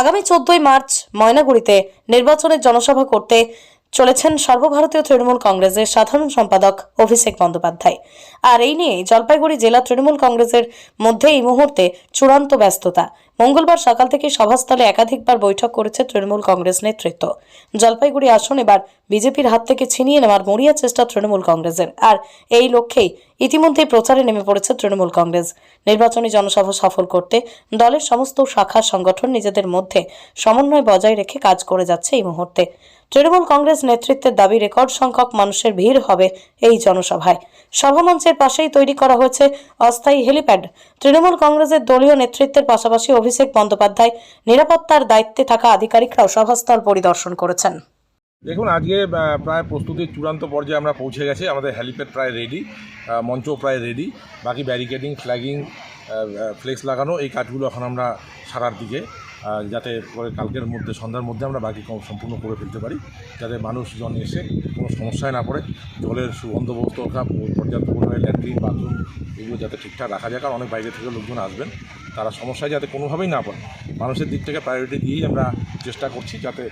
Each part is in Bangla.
আগামী চোদ্দই মার্চ ময়নাগুড়িতে নির্বাচনের জনসভা করতে চলেছেন সর্বভারতীয় তৃণমূল কংগ্রেসের সাধারণ সম্পাদক অভিষেক বন্দ্যোপাধ্যায়। আর এই নিয়ে জলপাইগুড়ি জেলা তৃণমূল কংগ্রেসের মধ্যে এই মুহূর্তে চূড়ান্ত ব্যস্ততা। মঙ্গলবার সকাল থেকে সভাস্থলে একাধিকবার বৈঠক করেছে তৃণমূল কংগ্রেস নেতৃত্ব। জলপাইগুড়ি আসন এবার বিজেপির হাত থেকে ছিনিয়ে নেওয়ার মরিয়া চেষ্টা তৃণমূল কংগ্রেসের। আর এই লক্ষ্যেই ইতিমধ্যেই প্রচারে নেমে পড়েছে তৃণমূল কংগ্রেস। নির্বাচনী জনসভা সফল করতে দলের সমস্ত শাখা সংগঠন নিজেদের মধ্যে সমন্বয় বজায় রেখে কাজ করে যাচ্ছে এই মুহূর্তে। তৃণমূল কংগ্রেস নেতৃত্বের দাবি, রেকর্ড সংখ্যক মানুষের ভিড় হবে এই জনসভায়। সভামঞ্চের পাশেই তৈরি করা হয়েছে অস্থায়ী হেলিপ্যাড। তৃণমূল কংগ্রেসের দলীয় নেতৃত্বের পাশাপাশি অভিষেক বন্দ্যোপাধ্যায় নিরাপত্তার দায়িত্বে থাকা আধিকারিকরাও সভাস্থল পরিদর্শন করেছেন। দেখুন, আজকে প্রায় প্রস্তুতির চূড়ান্ত পর্যায়ে আমরা পৌঁছে গেছি। আমাদের হেলিপ্যাড প্রায় রেডি মঞ্চ প্রায় রেডি বাকি ব্যারিকেডিং ফ্ল্যাগিং ফ্লেক্স লাগানো, এই কাজগুলো এখন আমরা সারার দিকে যাতে পরে কালকের মধ্যে, সন্ধ্যার মধ্যে আমরা বাকি সম্পূর্ণ করে ফেলতে পারি, যাতে মানুষজন এসে কোনো সমস্যায় না পড়ে, জলের সুবন্দোবস্ত রাখা পর্যাপ্ত পরিমাণে ল্যাট্রিন, বাথরুম, এগুলো যাতে ঠিকঠাক রাখা যায়। কারণ অনেক বাইরে থেকে লোকজন আসবেন তারা সমস্যায় যাতে কোনোভাবেই না পড়ে। মানুষের দিক থেকে প্রায়োরিটি দিয়েই আমরা চেষ্টা করছি যাতে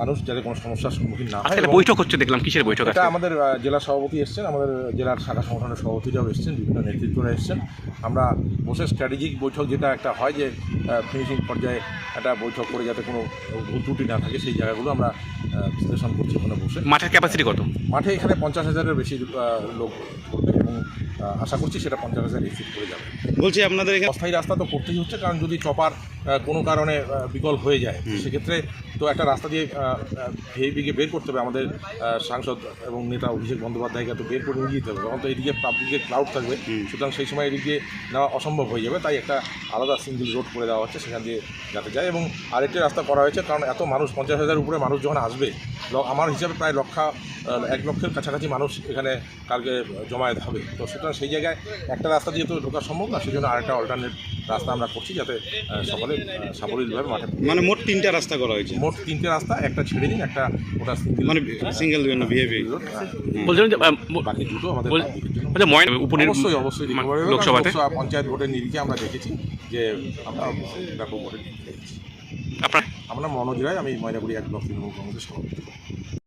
মানুষ যাতে কোনো সমস্যার সম্মুখীন না হয় আজকে বৈঠক হচ্ছে দেখলাম কিসের বৈঠক এটা আমাদের জেলা সভাপতি এসছেন আমাদের জেলার শাখা সংগঠনের সভাপতিরাও এসছেন বিভিন্ন নেতৃত্বরা এসছেন। আমরা বসে স্ট্র্যাটেজিক বৈঠক যেটা একটা হয় যে ফিনিশিং পর্যায়ে একটা বৈঠক করে যাতে কোনো ভুল ত্রুটি না থাকে সেই জায়গাগুলো আমরা বিশ্লেষণ করছি ওখানে বসে। মাঠের ক্যাপাসিটি কত? মাঠে এখানে পঞ্চাশ হাজারের বেশি লোক করবে এবং আশা করছি সেটা পঞ্চাশ হাজার এক্সিট করে যাবে। বলছি আপনাদের এখানে অস্থায়ী রাস্তা তো করতেই হচ্ছে কারণ যদি চপার কোনো কারণে বিকল হয়ে যায় সেক্ষেত্রে তো একটা রাস্তা দিয়ে ভিআইপিকে বের করতে হবে। আমাদের সাংসদ এবং নেতা অভিষেক বন্দ্যোপাধ্যায়কে তো বের করে নিয়ে যেতে হবে। তখন তো এদিকে পাবলিকের ক্লাউড থাকবে। সুতরাং সেই সময় এদিকে নেওয়া অসম্ভব হয়ে যাবে। তাই একটা আলাদা সিঙ্গেল রোড করে দেওয়া হচ্ছে সেখান দিয়ে যাতে যায়। এবং আরেকটি রাস্তা করা হয়েছে কারণ এত মানুষ পঞ্চাশ হাজার উপরে মানুষ যখন আসবে আমার হিসাবে প্রায় লক্ষা এক লক্ষের কাছাকাছি মানুষ এখানে কালকে জমায়েত হবে। তো সুতরাং সেই জায়গায় একটা রাস্তা দিয়ে তো ঢোকা সম্ভব না সেই জন্য আরেকটা অল্টারনেট রাস্তা আমরা করছি যাতে সকলে সাবলীলভাবে মাঠে মানে মোট তিনটা রাস্তা করা হয়েছে। মোট তিনটে রাস্তা একটা ছেড়ে দিন একটা ওটা সিঙ্গেল মানে সিঙ্গেল জন্য বলছিলাম যে আহ, বাকি দুটো আমাদের উপনির অবশ্যই অবশ্যই। লোকসভাতে? পঞ্চায়েত ভোটের নিরিখে আমরা দেখেছি যে আমরা ব্যাপক ভোটের নিরিখে দেখেছি আপনার আমরা মনোজ রায় আমি ময়নাগুড়ি এক ব্লক তৃণমূল কংগ্রেসের সভাপতি।